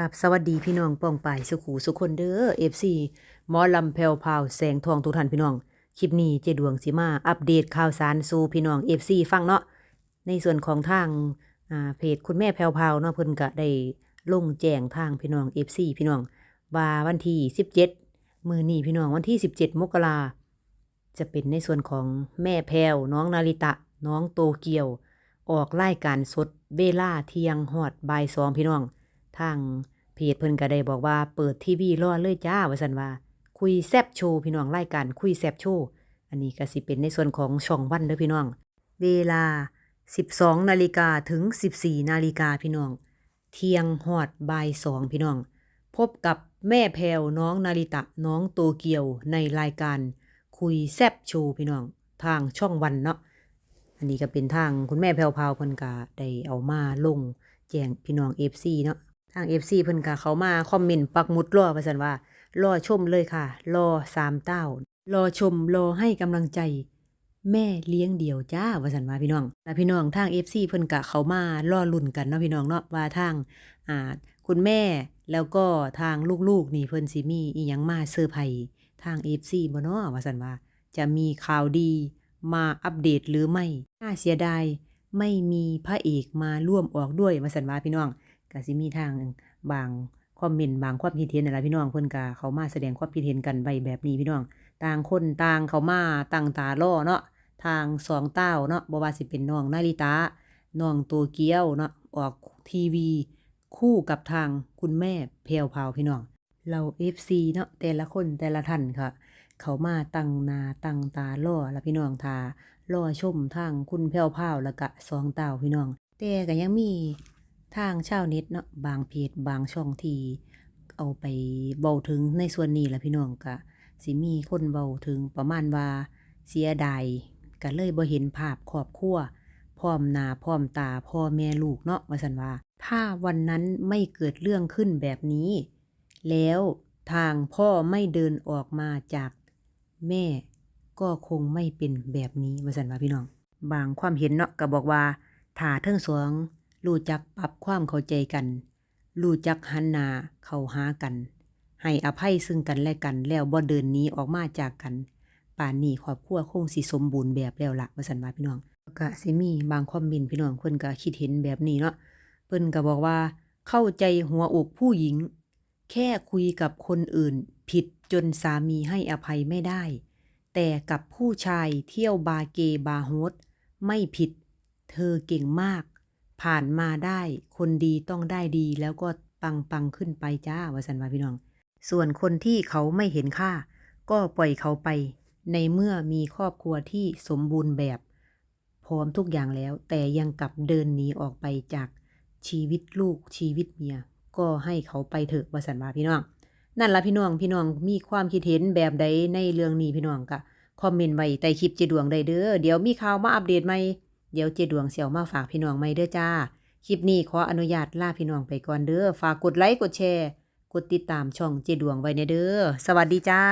กับสวัสดีพี่น้องป้องป่ายสุขูสุคนเด้อ FC หมอลำแพรวพาวแสงทองทุกท่านพี่น้อง คลิปนี้เจดวงสิมาอัปเดตข่าวสารสู่พี่น้อง FC ฟังเนาะในส่วนของทางเพจคุณแม่แพรวพาวเนาะเพิ่นก็ได้ลงแจ้งทางพี่น้อง FC พี่น้องว่าวันที่17มื้อนี้พี่น้องวันที่17มกราจะเป็นในส่วนของแม่แพรวน้องนาริตะ น้องโตเกียว ออกรายการสดเวลาเที่ยงฮอดบ่ายสองพี่น้อง ทางเพจเพิ่นก็ได้บอกว่าเปิดทีวีรอเลยจ้าว่าซั่นว่า คุยแซบโชว์พี่น้องรายการคุยแซบโชว์อันนี้ก็สิเป็นในส่วนของช่องวันเด้อพี่น้อง เวลา 12นาฬิกาถึง 14นาฬิกาพี่น้อง เที่ยงฮอดบ่ายสองพี่น้อง พบกับแม่แพวน้องนาริตะน้องโตเกียวในรายการคุยแซบโชว์พี่น้อง ทางช่องวันเนาะอันนี้ก็เป็นทางคุณแม่แพวพาวเพิ่นก็ได้เอามาลง แจ้งพี่น้อง FC เนาะ ทาง FC เพิ่นก็เขามาคอมเมนต์ปักหมุดรอว่าซั่นว่ารอชมเลยค่ะ รอสามเต้ารอชมรอให้กำลังใจ แม่เลี้ยงเดี่ยวจ้าว่าซั่นว่าพี่น้องแล้วพี่น้องทาง FC เพิ่นก็เขามารอลุ้นกันเนาะพี่น้องเนาะว่าทางอ่าคุณแม่แล้วก็ทางลูกๆนี่เพิ่นสิมีอีหยังมาเซอร์ไพรส์ทาง FC บ่เนาะว่าซั่นว่า จะมีข่าวดีมาอัปเดตหรือไม่น่าเสียดายไม่มีพระเอกมาร่วมออกด้วยมาสันว่าพี่น้อง ก็สิมีทางบางคอมเมนต์บางความคิดเห็นนั่นล่ะพี่น้องเพิ่นก็เขามาแสดงความคิดเห็นกันไว้แบบนี้พี่น้อง ต่างคนต่างเขามาตั้งตารอเนาะทางสองเต้าเนาะบ่ว่าสิเป็นน้องนาริตะน้องโตเกี้ยวเนาะออกทีวีคู่กับทางคุณแม่แพรวพาวพี่น้อง เรา FC เนาะแต่ละคนแต่ละท่านค่ะ เขามาตั้งนาตั้งตารอแล้วพี่น้องทารอชมทางคุณแพ้วพาวแล้วก็สองเต่าพี่น้อง แต่ก็ยังมี ทางชาวเน็ตเนาะบางเพจบางช่องที่เอาไปเบาถึงในส่วนนี้แหละพี่น้องก็สิมีคนเบาถึงประมาณว่าเสียดายก็เลยบ่เห็นภาพครอบครัวพร้อมหน้าพร้อมตาพ่อแม่ลูกเนาะว่าซั่นว่า ถ้าวันนั้นไม่เกิดเรื่องขึ้นแบบนี้ แล้วทางพ่อไม่เดินออกมาจากแม่ ก็คงไม่เป็นแบบนี้ว่าสันว่าพี่น้อง บางความเห็นเนาะก็บอกว่าถ้าเทั้งสอง รู้จักปรับความเข้าใจกันรู้จักหันหน้าเข้าหากัน ให้อภัยซึ่งกันและกันแล้วบ่เดินนี้ออกมาจากกัน ป่านนี้ครอบครัวคงสิสมบูรณ์แบบแล้วล่ะว่าสันว่าพี่น้องก็สิมีบางคอมเมนต์พี่น้องเพิ่นก็คิดเห็นแบบนี้เนาะเพิ่นก็บอกว่า เข้าใจหัวอกผู้หญิง แค่คุยกับคนอื่น ผิดจนสามีให้อภัยไม่ได้ แต่กับผู้ชายเที่ยวบาร์เกย์บาร์โฮสไม่ผิด เธอเก่งมาก ผ่านมาได้ คนดีต้องได้ดี แล้วก็ปังปังขึ้นไปจ้าวสันวาพี่น้อง ส่วนคนที่เขาไม่เห็นค่า ก็ปล่อยเขาไป ในเมื่อมีครอบครัวที่สมบูรณ์แบบ พร้อมทุกอย่างแล้ว แต่ยังกลับเดินหนีออกไปจากชีวิตลูกชีวิตเมีย ก็ให้เขาไปเถอะวสันวาพี่น้อง นั่นละพี่น้องพี่น้องมีความคิดเห็นแบบใดในเรื่องนี้พี่น้องก็คอมเมนต์ไว้ใต้คลิปเจดวงได้เด้อเดี๋ยวมีข่าวมาอัปเดตใหม่ เดี๋ยวเจดวงเสี่ยวมาฝากพี่น้องไม่เด้อจ้า คลิปนี้ขออนุญาตลาพี่น้องไปก่อนเด้อ ฝากกดไลค์กดแชร์ กดติดตามช่องเจดวงไว้ในเด้อ สวัสดีจ้า